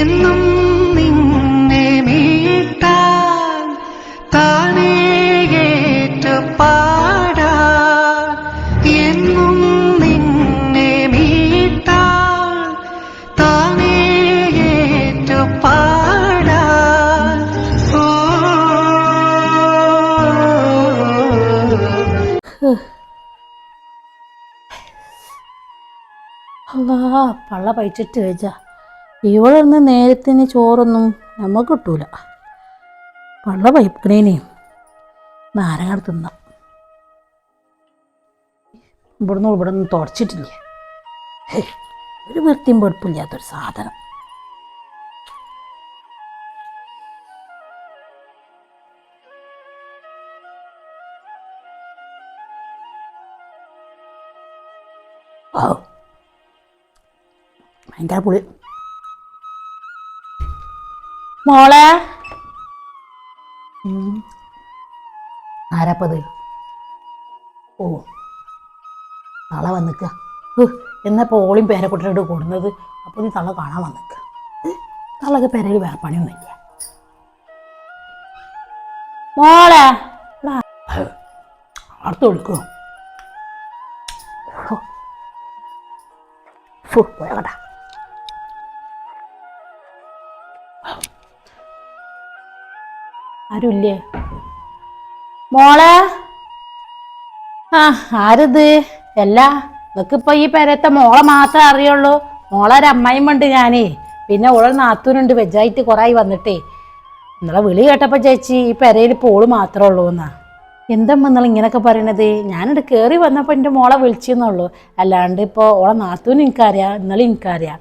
എന്നും നിന്നെ മീട്ടാൻ താനേ ഏറ്റു പാടാൻ. എന്നും നിന്നെ മീട്ടാൻ താനേ ഏറ്റു പാടാൻ. ഓ. അല്ലാ പള്ള പഴിച്ചിട്ട് വെച്ച ഇവിടെ നിന്ന് നേരത്തിന് ചോറൊന്നും നമുക്ക് കിട്ടൂല. പള്ള പൈപ്പിക്കണേനെയും നാരങ്ങ തിന്നാം. ഇവിടുന്ന് ഇവിടെ നിന്ന് തുടച്ചിട്ടില്ലേ ഒരു വൃത്തിയും വെടുപ്പില്ലാത്തൊരു സാധനം. ഭയങ്കര പുളി. മോളെ. ആരാപ്പത്? ഓ. തള വന്നിക്ക. എന്നപ്പോ ഓളിയും പേരക്കുട്ടിയോട് കൂടുന്നത്? അപ്പോൾ നീ തള കാണാൻ വന്നിക്ക. തള്ളക്ക് പേരയിൽ വേറെ പണിയൊന്നുമില്ല. മോളെ? അടുത്ത് കൊടുക്കോ ഫു പോയാകട്ടെ ആരുമില്ലേ മോളെ? ആ ആരിത്? അല്ല നിനക്കിപ്പോ ഈ പെരത്തെ മോളെ മാത്രം അറിയുള്ളൂ. മോളെ ഒരു അമ്മായിയും ഉണ്ട് ഞാനേ. പിന്നെ ഓളെ നാത്തൂനുണ്ട് വെജായിട്ട് കുറേ വന്നിട്ടേ. നിങ്ങളെ വിളി കേട്ടപ്പോ ചേച്ചി ഈ പെരയിൽ പോൾ മാത്രമേ ഉള്ളൂ എന്നാ. എന്തമ്മ നിങ്ങൾ ഇങ്ങനെയൊക്കെ പറയണത്? ഞാനിവിടെ കയറി വന്നപ്പോൾ എന്റെ മോളെ വിളിച്ചെന്നുള്ളൂ. അല്ലാണ്ട് ഇപ്പോൾ ഓളെ നാത്തൂന് എനിക്കറിയാം ഇന്നലെ എനിക്കറിയാം.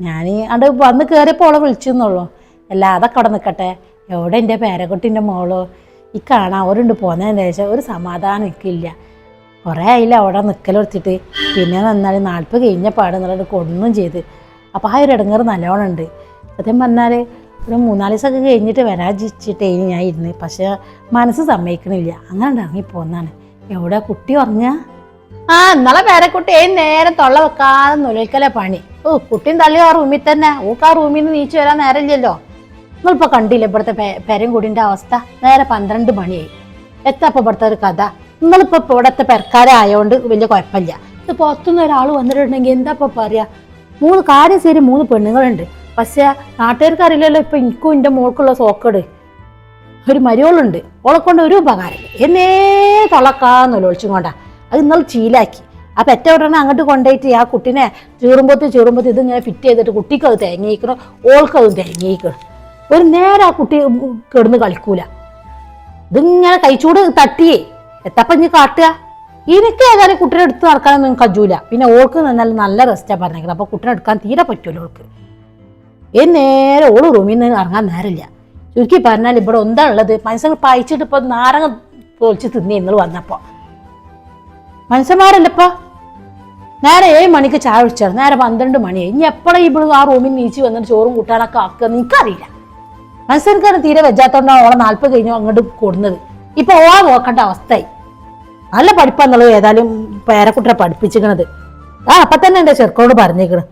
ഞാൻ അവിടെ വന്ന് കയറിയപ്പോൾ ഓളെ വിളിച്ചെന്നുള്ളൂ. അല്ല അതൊക്കെ അവിടെ നിൽക്കട്ടെ എവിടെ എന്റെ പേരക്കുട്ടിന്റെ മോൾ? ഈ കാണാൻ അവരുണ്ട് പോകുന്നതിന് ശേഷം ഒരു സമാധാനം എനിക്കില്ല. കുറേ ആയില്ല അവിടെ നിൽക്കലെടുത്തിട്ട് പിന്നെ നന്നാൽ നാൽപ്പത് കഴിഞ്ഞ പാട് എന്നുള്ളത് കൊണ്ടും ചെയ്ത്. അപ്പോൾ ആ ഒരു ഇടങ്ങേറ് നല്ലോണം ഉണ്ട്. സത്യം പറഞ്ഞാൽ ഒരു മൂന്നാൽ ദിവസമൊക്കെ കഴിഞ്ഞിട്ട് വരാജിച്ചിട്ടേ ഞാൻ ഇരുന്ന്. പക്ഷേ മനസ്സ് സമ്മതിക്കണില്ല. അങ്ങനെ ഇറങ്ങി പോന്നാണ്. എവിടെ കുട്ടി ഉറങ്ങ? ആ ഇന്നലെ പേരക്കുട്ടി ഏ നേരം തൊള്ള വെക്കാതെ നുലക്കലെ പണി. ഓ കുട്ടിയും തള്ളി ആ റൂമിൽ തന്നെ. ഓക്ക് ആ റൂമിൽ നിന്ന് നീച്ചു വരാൻ നേരമില്ലല്ലോ. നിങ്ങളിപ്പോ കണ്ടില്ല ഇവിടുത്തെ പെരങ്കുടിന്റെ അവസ്ഥ? നേരെ പന്ത്രണ്ട് മണിയായി. എത്തപ്പോ ഇവിടുത്തെ ഒരു കഥ? നിങ്ങളിപ്പോ ഇപ്പൊ ഇവിടത്തെ പെരക്കാരായോണ്ട് വലിയ കുഴപ്പമില്ല. ഇത് പുറത്തുനിന്ന് ഒരാൾ വന്നിട്ടുണ്ടെങ്കിൽ എന്താ ഇപ്പൊ പറയാ? മൂന്ന് കാര്യം ശരി മൂന്ന് പെണ്ണുങ്ങളുണ്ട്. പക്ഷെ നാട്ടുകാർക്ക് അറിയില്ലല്ലോ ഇപ്പൊ എനിക്കും എന്റെ മോൾക്കുള്ള സോക്കട്. ഒരു മരിയോളുണ്ട് ഓളെ കൊണ്ട് ഒരു ഉപകാരമില്ല. എന്നേ തൊളക്കാന്നല്ലോ ഒളിച്ചും കൊണ്ടാ. അത് ഇന്നലെ ചീലാക്കി ആ പെറ്റ ഉടനെ അങ്ങോട്ട് കൊണ്ടുപോയിട്ട് ആ കുട്ടീനെ ചീറുമ്പോത്ത് ചീറുമ്പോത്ത് ഇതിങ്ങനെ ഫിറ്റ് ചെയ്തിട്ട് കുട്ടിക്ക് അത് ഓൾക്കത് തേങ്ങിയിക്കണം. ഒരു നേരം ആ കുട്ടി കിടന്ന് കളിക്കൂല. ഇതിങ്ങനെ കൈച്ചൂട് തട്ടിയേ എത്തപ്പം ഇനി കാട്ടുക? എനിക്ക് ഏതായാലും കുട്ടീനെ എടുത്ത് നടക്കാനൊന്നും കജൂല. പിന്നെ ഓൾക്ക് നിന്നാൽ നല്ല റെസ്റ്റാണ് പറഞ്ഞേക്കുന്നത് അപ്പോൾ കുട്ടിനെ എടുക്കാൻ തീരെ പറ്റുമല്ലോ ഓൾക്ക്. ഏ നേരെ ഓൾ റൂമിൽ നിന്ന് ഇറങ്ങാൻ നേരമില്ല. ചുരുക്കി പറഞ്ഞാൽ ഇവിടെ എന്താ ഉള്ളത്? മനുഷ്യങ്ങൾ പായിച്ചിട്ട് ഇപ്പോൾ നാരങ്ങ പൊളിച്ച് തിന്നി നിങ്ങൾ വന്നപ്പോൾ മനുഷ്യന്മാരല്ലപ്പോ നേരെ ഏഴ് മണിക്ക് ചായ കുടിച്ചാണ്. നേരെ പന്ത്രണ്ട് മണിയായി. ഇനി എപ്പോഴും ഇവിടെ ആ റൂമിൽ നീച്ച് വന്നിട്ട് ചോറും കൂട്ടാനൊക്കെ ആക്കുക എനിക്കറിയില്ല. മനുഷ്യർക്കാണ് തീരെ വെച്ചാത്തോണ്ടാണ് ഓളെ നാൽപ്പത് കഴിഞ്ഞു അങ്ങോട്ട് കൊടുന്നത്. ഇപ്പൊ ഓളെ നോക്കേണ്ട അവസ്ഥയായി. നല്ല പഠിപ്പാന്നുള്ളത് ഏതായാലും പേരക്കുട്ടിനെ പഠിപ്പിച്ചിരിക്കണത്. ആ അപ്പൊ തന്നെ എന്റെ ചെറുക്കോട് പറഞ്ഞേക്കണ്.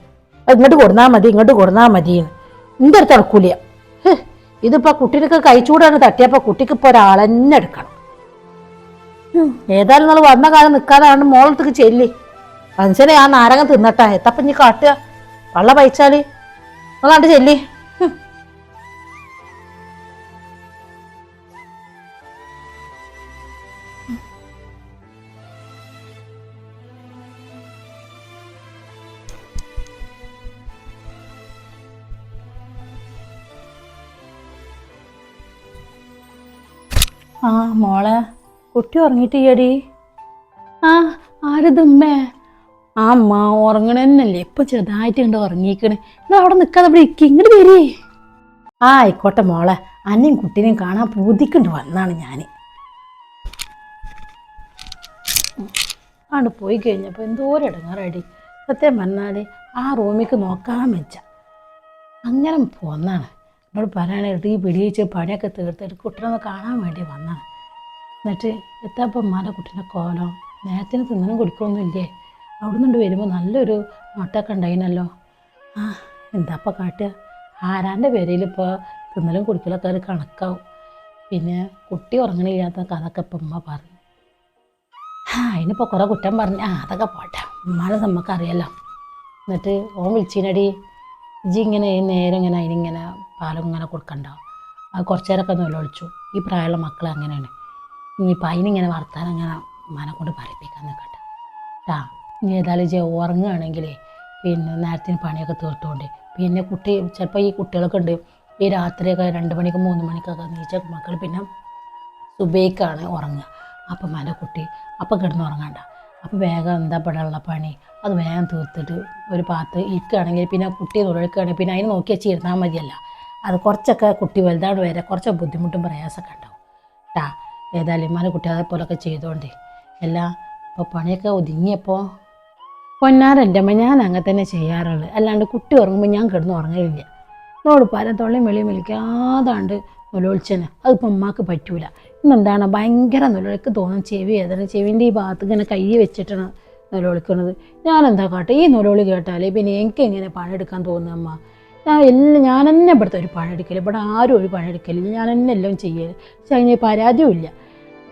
ഇങ്ങോട്ട് കൊടുന്നാ മതി ഇങ്ങോട്ട് കൊടുന്നാ മതി എന്റെ ഒരു തിളക്കൂല ഇതിപ്പോ കുട്ടിക്ക് കഴിച്ചുകൂടാണ് തട്ടിയപ്പോ കുട്ടിക്ക് ഇപ്പൊ ഒരാളെന്നെ എടുക്കണം. ഏതായാലും നമ്മൾ വന്ന കാലം നിൽക്കാതാണ് മോളത്തേക്ക് ചെല്ലി. മനുഷ്യനെ ആ നാരങ്ങ തിന്നട്ടാ. എത്തപ്പം ഇനി കാട്ടുക? വള്ള പയച്ചാൽ നിങ്ങളാണ്ട് ചെല്ലി. ആ മോളെ കുട്ടി ഉറങ്ങിയിട്ടിയടി ആ ആരതുമ്മേ ആ അമ്മ ഉറങ്ങണന്നല്ലേ. ഇപ്പൊ ചെറുതായിട്ട് കണ്ട് ഉറങ്ങിക്കണ് നിങ്ങൾ അവിടെ നിൽക്കാതെ ഇവിടെ ഇരിക്കും. ഇങ്ങോട്ട് വരി. ആ ആയിക്കോട്ടെ മോളെ. അന്നേം കുട്ടീനെയും കാണാൻ പൂതിക്കൊണ്ട്. വന്നാണ് ഞാൻ ആണ് പോയി കഴിഞ്ഞപ്പോൾ എന്തോരം ഇടങ്ങാറടി. സത്യം പറഞ്ഞാൽ ആ റൂമിക്ക് നോക്കാൻ വെച്ച. അങ്ങനെ പോന്നാണ്. എന്നോട് പറയാനായിട്ട് ഈ പിടിയിച്ച് പണിയൊക്കെ തീർത്തിട്ട് കുട്ടീനെ കാണാൻ വേണ്ടി വന്നാണ് എന്നിട്ട് എത്താപ്പം ഉമ്മാന്റെ കുട്ടീനെ കോലം? നേരത്തിന് തിന്നണം കൊടുക്കൊന്നുമില്ലേ അവിടെ നിന്ന് വരുമ്പോൾ നല്ലൊരു മുട്ടൊക്കെ ഉണ്ടായിനല്ലോ. ആ എന്താപ്പം കാട്ടുക ആരാന്റെ പേരയിൽ ഇപ്പോൾ തിന്നലും കുടിക്കലൊക്കെ ഒരു കണക്കാവും? പിന്നെ കുട്ടി ഉറങ്ങണില്ലാത്ത കഥയൊക്കെ ഇപ്പം ഉമ്മ പറഞ്ഞു. ആ അതിനിപ്പോൾ കുറേ കുറ്റം പറഞ്ഞു. ആ അതൊക്കെ പോട്ടെ. ഉമ്മാനെ നമുക്കറിയാലോ എന്നിട്ട് ഓൻ വിളിച്ചിനടി. ഇജ്ജി ഇങ്ങനെ നേരെ ഇങ്ങനെ അതിനിങ്ങനെ പാലും ഇങ്ങനെ കൊടുക്കണ്ടാവും അത് കുറച്ച് നേരമൊക്കെ നിലവിളിച്ചു ഈ പ്രായമുള്ള മക്കൾ അങ്ങനെയാണ്. ഇനിയിപ്പോൾ അതിനിങ്ങനെ വർത്താനം ഇങ്ങനെ മനെ കൊണ്ട് പറയിപ്പിക്കാൻ നിൽക്കട്ടെ ആ ഇനി ഏതായാലും ഇജ്ജ് ഉറങ്ങുകയാണെങ്കിലേ പിന്നെ നേരത്തിന് പണിയൊക്കെ തീർത്തുകൊണ്ട് പിന്നെ കുട്ടി ചിലപ്പോൾ ഈ കുട്ടികളൊക്കെ ഉണ്ട്. ഈ രാത്രിയൊക്കെ രണ്ട് മണിക്ക് മൂന്ന് മണിക്കൊക്കെ നീച്ച മക്കൾ പിന്നെ സുബൈക്കാണ് ഉറങ്ങുക. അപ്പം മല കുട്ടി അപ്പം കിടന്ന് ഉറങ്ങണ്ട. അപ്പോൾ വേഗം എന്താ പെടാനുള്ള പണി? അത് വേഗം തീർത്തിട്ട് ഒരു പാത്ത് ഇരിക്കുകയാണെങ്കിൽ പിന്നെ കുട്ടിയെ തൊഴിൽക്കുകയാണെങ്കിൽ പിന്നെ അതിന് നോക്കി വെച്ചിരുന്നാൽ മതിയല്ല. അത് കുറച്ചൊക്കെ കുട്ടി വലുതാണ് വരെ കുറച്ച് ബുദ്ധിമുട്ടും പ്രയാസമൊക്കെ ഉണ്ടാവും. ട്ടാ ഏതായാലും ഇമാനെ കുട്ടി അതേപോലൊക്കെ ചെയ്തോണ്ടേ. എല്ലാം ഇപ്പോൾ പണിയൊക്കെ ഒതുങ്ങിയപ്പോൾ പൊന്നാരന്റെ അമ്മ ഞാൻ അങ്ങനെ തന്നെ ചെയ്യാറുള്ളൂ. അല്ലാണ്ട് കുട്ടി ഉറങ്ങുമ്പോൾ ഞാൻ കിടന്ന് ഉറങ്ങലില്ല. നോട് പല തൊള്ളിയും വെളിയും വിളിക്കാതാണ്ട് നുലൊളിച്ചനെ. അതിപ്പോൾ അമ്മയ്ക്ക് പറ്റൂല. ഇന്നെന്താണ് ഭയങ്കര നൊലോളിക്ക് തോന്നും ചെവി ഏതാണ് ചെവിന്റെ ഈ ഭാഗത്ത് ഇങ്ങനെ കൈ വെച്ചിട്ടാണ് നൊലോളിക്കുന്നത്. ഞാൻ എന്താ കാട്ടെ? ഈ നൊലോളി കേട്ടാലേ പിന്നെ എനിക്ക് എങ്ങനെ പണിയെടുക്കാൻ തോന്നുന്നു അമ്മ? ഞാൻ എല്ലാം ഞാൻ തന്നെ ഇവിടുത്തെ ഒരു പണിയെടുക്കൽ. ഇവിടെ ആരും ഒരു പണിയെടുക്കലില്ല. ഞാൻ തന്നെ എല്ലാം ചെയ്യൽ. പക്ഷെ അതിന് പരാതിയും ഇല്ല.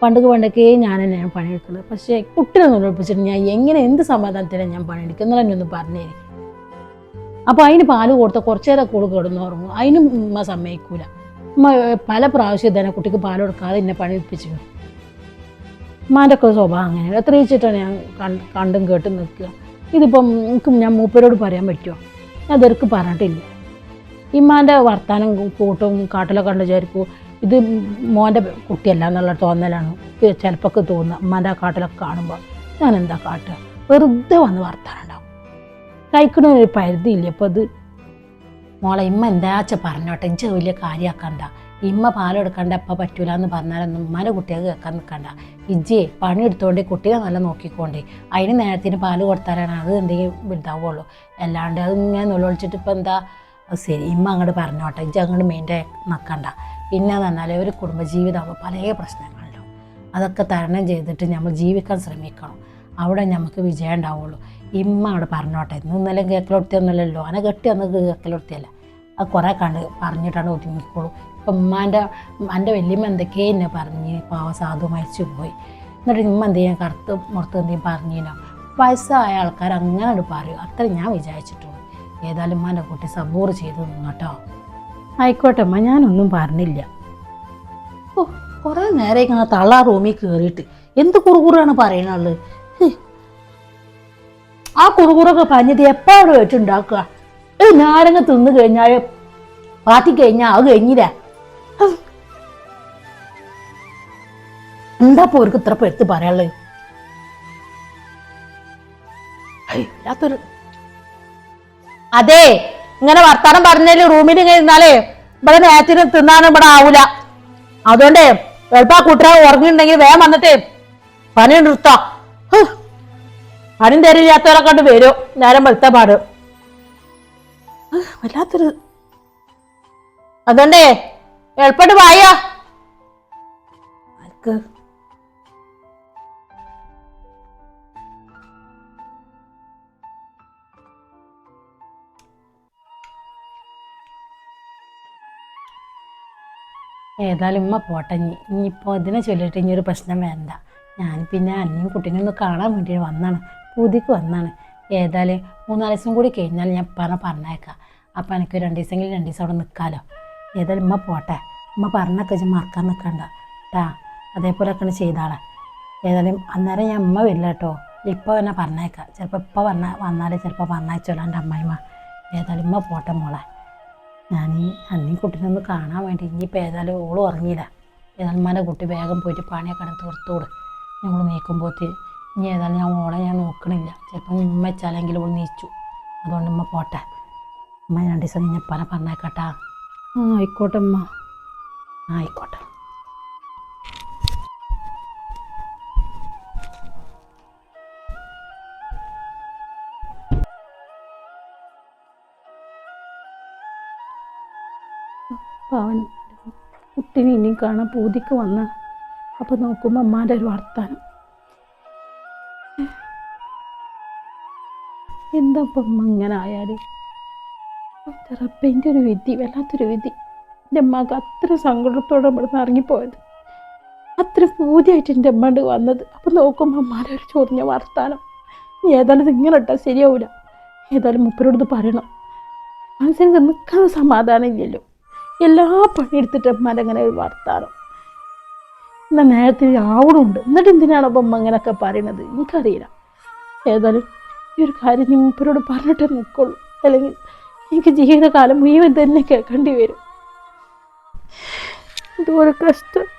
പണ്ടൊക്കെ പണ്ടൊക്കെ ഞാൻ തന്നെയാണ് പണിയെടുക്കുന്നത്. പക്ഷേ കുട്ടിനെ നൊലോളിപ്പിച്ചിട്ട് ഞാൻ എങ്ങനെ എന്ത് സമാധാനത്തിലാണ് ഞാൻ പണിയെടുക്കുന്നത്? എന്നൊന്ന് ഒന്ന് പറഞ്ഞേര്. അപ്പോൾ അതിന് പാൽ കൊടുത്ത കുറച്ചേരെ കൂടുതൽ കിടന്നു കിടന്ന് ഉറങ്ങും. അതിനും ഉമ്മ സമ്മതിക്കൂല. പല പ്രാവശ്യം തന്നെ കുട്ടിക്ക് പാൽ കൊടുക്കാതെ എന്നെ പണിയെടുപ്പിച്ചു. ഉമ്മാന്റെ ഒക്കെ സ്വഭാവം അങ്ങനെ. എത്ര വെച്ചിട്ടാണ് ഞാൻ കണ്ട് കേട്ടും നിൽക്കുക. ഇതിപ്പം എനിക്ക് ഞാൻ മൂപ്പരോട് പറയാൻ പറ്റുമോ ഞാൻ ഇതൊക്കെ പറഞ്ഞിട്ടില്ല. ഇമ്മാന്റെ വർത്താനം കൂട്ടും കാട്ടിലൊക്കെ കണ്ട് വിചാരിക്കും ഇത് മോന്റെ കുട്ടിയല്ല എന്നുള്ള തോന്നലാണ്. ചിലപ്പോൾ തോന്നുക ഉമ്മാന്റെ ആ കാട്ടിലൊക്കെ കാണുമ്പോൾ ഞാൻ എന്താ കാട്ടുക? വെറുതെ വന്ന് വർത്താനം ഉണ്ടാവും കഴിക്കണ ഒരു പരിധിയില്ല. അപ്പോൾ അത് മോളെ ഇമ്മ എന്താച്ച പറഞ്ഞോട്ടെ? എനിക്ക് വലിയ കാര്യമാക്കണ്ട ഇമ്മ പാലെടുക്കണ്ട എപ്പം പറ്റൂല എന്ന് പറഞ്ഞാലൊന്നും ഉമ്മാന്റെ കുട്ടികൾക്ക് കേൾക്കാൻ നിൽക്കണ്ട. ഇജ്ജിയെ പണി എടുത്തോണ്ട് കുട്ടികളെ നല്ല നോക്കിക്കോണ്ടേ. അതിന് നേരത്തിന് പാൽ കൊടുത്താലാണ് അത് എന്തെങ്കിലും ഇതാവുള്ളൂ. അല്ലാണ്ട് അത് ഇങ്ങനെ നുള്ളൊളിച്ചിട്ട് ഇപ്പം എന്താ? ശരി ഇമ്മ അങ്ങോട്ട് പറഞ്ഞോട്ടെ. ഇജ്ജ് അങ്ങോട്ട് മെയിന്റെ നിൽക്കണ്ട പിന്നെ എന്ന് പറഞ്ഞാൽ ഒരു കുടുംബജീവിതമാകുമ്പോൾ പല പ്രശ്നങ്ങളുണ്ടാവും. അതൊക്കെ തരണം ചെയ്തിട്ട് നമ്മൾ ജീവിക്കാൻ ശ്രമിക്കണം. അവിടെ നമുക്ക് വിജയം ഉണ്ടാവുള്ളൂ. ഇമ്മ അവിടെ പറഞ്ഞോട്ടെ. ഇന്ന് ഇന്നലെ കേക്കലൊടുത്തിയൊന്നുമല്ലല്ലോ. അനെ കെട്ടി അന്ന് കേക്കലൊടുത്തിയല്ല. അത് കുറേ കണ്ട് പറഞ്ഞിട്ടാണ് ഒതുങ്ങിക്കോളൂ. ഇപ്പം ഉമ്മാന്റെ എന്റെ വല്യമ്മ എന്തൊക്കെയാ എന്നെ പറഞ്ഞ് പാവ സാധു മരിച്ചു പോയി. എന്നിട്ട് ഉമ്മ എന്ത് ചെയ്യാൻ കറുത്ത് മുറത്ത് എന്തെങ്കിലും പറഞ്ഞിനോ? വയസ്സായ ആൾക്കാർ അങ്ങനെ പറയും. അത്ര ഞാൻ വിചാരിച്ചിട്ടുള്ളൂ. ഏതായാലും ഉമ്മാന്റെ കുട്ടി സബൂർ ചെയ്ത് നിന്നോട്ടോ ആയിക്കോട്ടെ അമ്മ ഞാനൊന്നും പറഞ്ഞില്ല. ഓ കുറേ നേരം ഇങ്ങനെ തള്ള റൂമിൽ കയറിയിട്ട് എന്ത് കുറുകുറാണ് പറയണുള്ളത് ആ കുറുകുറൊക്കെ പറഞ്ഞത് എപ്പോഴും വെച്ചുണ്ടാക്കുക ഏ നാരങ്ങ തിന്നു കഴിഞ്ഞാൽ പാത്തി കഴിഞ്ഞാൽ അത് കഴിഞ്ഞില്ല. എന്താ പോർക്ക് ഇത്ര എടുത്ത് പറയാനുള്ളത്? വല്ലാത്തൊരു അതെ ഇങ്ങനെ വർത്താനം പറഞ്ഞാൽ റൂമിൽ ഇങ്ങനെ ഇരുന്നാലേ ഇവിടെ നേരത്തിന് തിന്നാനും ഇവിടെ ആവൂല. അതുകൊണ്ടേ എളുപ്പം കൂട്ടുകാർ ഉറങ്ങിയിട്ടുണ്ടെങ്കിൽ വേഗം വന്നിട്ട് പണി നിർത്താം. പണി തരില്ലാത്തവരെ കൊണ്ട് വരും. നേരം വെളുത്ത പാട്. വല്ലാത്തൊരു അതുകൊണ്ടേ എളുപ്പമായിട്ട് വായോ. ഏതായാലും ഉമ്മ പോട്ടെ. ഇനി ഇനിയിപ്പോൾ അതിനെ ചൊല്ലിയിട്ട് ഇനി ഒരു പ്രശ്നം വേണ്ട ഞാൻ പിന്നെ അന്നയും കുട്ടീനെ ഒന്ന് കാണാൻ വേണ്ടി വന്നാണ്. പൂതിക്ക് വന്നാണ്. ഏതായാലും മൂന്നാൽ ദിവസം കൂടി കഴിഞ്ഞാൽ ഞാൻ പറഞ്ഞ പറഞ്ഞേക്കാം. അപ്പം എനിക്ക് രണ്ട് ദിവസമെങ്കിലും രണ്ട് ദിവസം അവിടെ നിൽക്കാമല്ലോ ഏതായാലും ഉമ്മ പോട്ടെ. ഉമ്മ പറഞ്ഞൊക്കെ മറക്കാൻ നിൽക്കണ്ട. കേട്ടാ അതേപോലെയൊക്കെയാണ് ചെയ്താളെ ഏതായാലും അന്നേരം ഞാൻ ഉമ്മ വരില്ല കേട്ടോ. ഇപ്പോൾ തന്നെ പറഞ്ഞേക്കാം. ചിലപ്പോൾ ഇപ്പോൾ വന്ന വന്നാലേ ചിലപ്പോൾ പറഞ്ഞയച്ചോളാം എന്റെ അമ്മായിമ്മ. ഏതായാലും ഉമ്മ പോട്ടെ മോളെ. ഞാൻ ഈ അന്നീ കുട്ടീനെ ഒന്ന് കാണാൻ വേണ്ടി ഇനിയിപ്പോൾ ഏതായാലും ഓളും ഉറങ്ങിയില്ല. ഏതായാലും ഉമ്മാന്റെ കുട്ടി വേഗം പോയിട്ട് പണിയൊക്കെ തീർത്തോട് ഞങ്ങൾ നീക്കുമ്പോഴത്തെ ഇനി ഏതായാലും ഞാൻ ഓളെ ഞാൻ നോക്കണില്ല. ചിലപ്പോൾ ഉമ്മ വെച്ചാലെങ്കിലും ഓൾ നീച്ചു. അതുകൊണ്ട് ഉമ്മ പോട്ടെ. ഉമ്മ രണ്ട് ദിവസം കഴിഞ്ഞ പല പറഞ്ഞേക്കട്ടാ ആ ആയിക്കോട്ടെ ഉമ്മ ആയിക്കോട്ടെ. അവൻ കുട്ടീനെ ഇനിയും കാണാൻ പൂതിക്ക് വന്ന. അപ്പം നോക്കുമ്പോൾ അമ്മാന്റെ ഒരു വർത്താനം. എന്താ ഇപ്പം ഇങ്ങനെ ആയാൽ ഒരു വിധി വല്ലാത്തൊരു വിധി. എന്റെ അമ്മയ്ക്ക് അത്ര സങ്കടത്തോടെ ഇവിടെ നിന്ന് ഇറങ്ങിപ്പോയത്. അത്ര പൂതിയായിട്ട് എന്റെ അമ്മണ്ട് വന്നത്. അപ്പം നോക്കുമ്പോൾ അമ്മാരെ ഒരു ചൊറിഞ്ഞ വർത്താനം. ഏതായാലും ഇങ്ങനെ ഇട്ടാൽ ശരിയാവില്ല ഏതായാലും മുപ്പരോട് പറയണം. മനസ്സിന് നിൽക്കാൻ സമാധാനം ഇല്ലല്ലോ. എല്ലാ പണിയെടുത്തിട്ട് അമ്മാരെ അങ്ങനെ ഒരു വർത്താനം. എന്നാൽ നേരത്തെ ആവണമുണ്ട് എന്നിട്ട് എന്തിനാണ് അപ്പം അമ്മ ഇങ്ങനെയൊക്കെ പറയണത്? എനിക്കറിയില്ല. ഏതായാലും ഈ ഒരു കാര്യം ഞാൻ മൂപ്പരോട് പറഞ്ഞിട്ടേ നിൽക്കുള്ളൂ. അല്ലെങ്കിൽ എനിക്ക് ജീവിതകാലം മുഴുവൻ തന്നെ കേൾക്കേണ്ടി വരും. ഒരു കഷ്ടം.